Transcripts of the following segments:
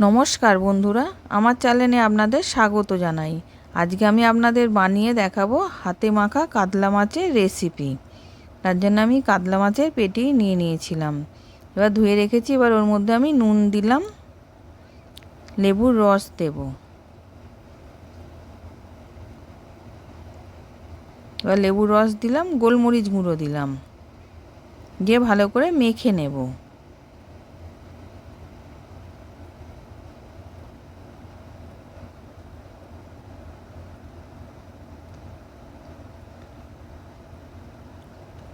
নমস্কার বন্ধুরা, আমার চ্যানেলে আপনাদের স্বাগত জানাই। আজকে আমি আপনাদের বানিয়ে দেখাবো হাতে মাখা কাতলা মাছের রেসিপি তার জন্য আমি কাতলা মাছের পেটি নিয়ে নিয়েছিলাম। এবার ধুয়ে রেখেছি, এবার ওর মধ্যে আমি নুন দিলাম। লেবুর রস দেব। এবার লেবুর রস দিলাম, গোলমরিচ গুঁড়ো দিলাম। দিয়ে ভালো করে মেখে নেব।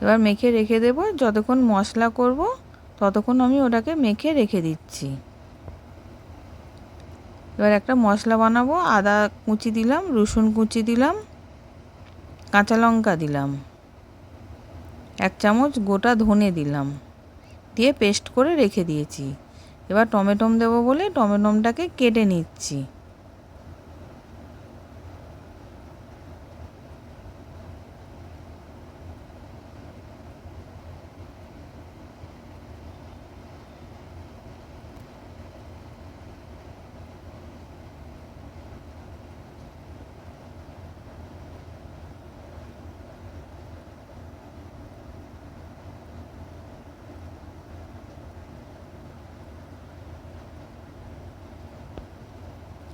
এবার মেখে রেখে দেবো। যতক্ষণ মশলা করব, ততক্ষণ আমি ওটাকে মেখে রেখে দিচ্ছি। এবার একটা মশলা বানাবো। আদা কুচি দিলাম, রসুন কুচি দিলাম, কাঁচা লঙ্কা দিলাম। এক চামচ গোটা ধনে দিলাম। দিয়ে পেস্ট করে রেখে দিয়েছি। এবার টমেটম দেবো বলে টমেটমটাকে কেটে নিচ্ছি।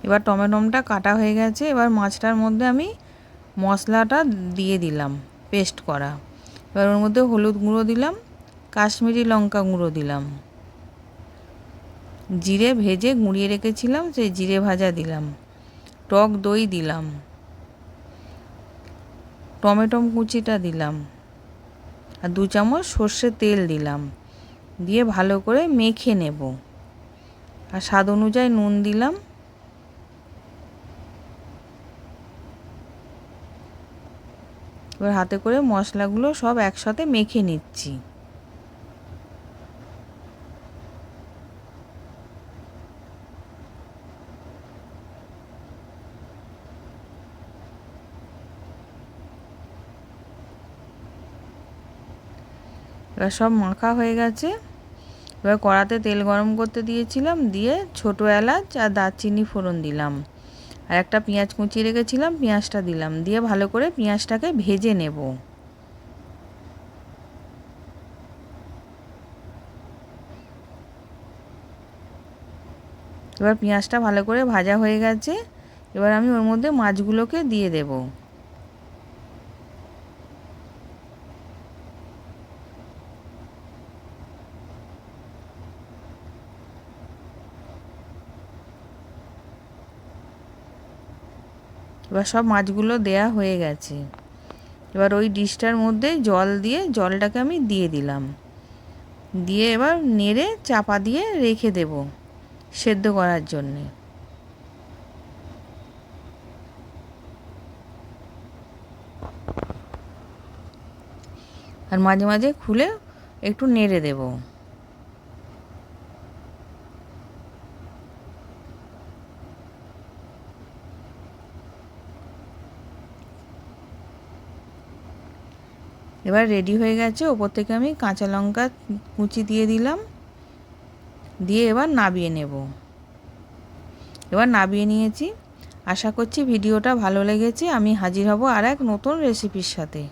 এবার টমেটোমটা কাটা হয়ে গেছে, এবার মাছটার মধ্যে আমি মশলাটা দিয়ে দিলাম পেস্ট করা। এবার ওর মধ্যে হলুদ গুঁড়ো দিলাম, কাশ্মীরি লঙ্কা গুঁড়ো দিলাম। জিরে ভেজে গুঁড়িয়ে রেখেছিলাম, সেই জিরে ভাজা দিলাম। টক দই দিলাম। টমেটো কুচিটা দিলাম। আর দু চামচ সর্ষে তেল দিলাম। দিয়ে ভালো করে মেখে নেব। আর স্বাদ অনুযায়ী নুন দিলাম। এবার হাতে করে মশলাগুলো সব একসাথে মেখে নিচ্ছি। এবার সব মাখা হয়ে গেছে। এবার কড়াতে তেল গরম করতে দিয়েছিলাম, দিয়ে ছোটো এলাচ আর দারচিনি ফোড়ন দিলাম। আর একটা পেঁয়াজ কুচিয়ে রেখেছিলাম, পেঁয়াজটা দিলাম। দিয়ে ভালো করে পেঁয়াজটাকে ভেজে নেব। এবার পেঁয়াজটা ভালো করে ভাজা হয়ে গেছে। এবার আমি ওর মধ্যে মাছগুলোকে দিয়ে দেবো। এবার সব মাছগুলো দেয়া হয়ে গেছে। এবার ওই ডিশটার মধ্যে জল দিয়ে জলটাকে আমি দিয়ে দিলাম। দিয়ে এবার নেড়ে চাপা দিয়ে রেখে দেব সেদ্ধ করার জন্যে। আর মাঝে মাঝে খুলে একটু নেড়ে দেবো। এবার রেডি হয়ে গেছে। ওপর থেকে আমি কাঁচা লঙ্কা কুচি দিয়ে দিলাম। দিয়ে এবার নাবিয়ে নেব। এবার নাবিয়ে নিয়েছি। আশা করছি ভিডিওটা ভালো লেগেছে। আমি হাজির হব আর এক নতুন রেসিপির সাথে।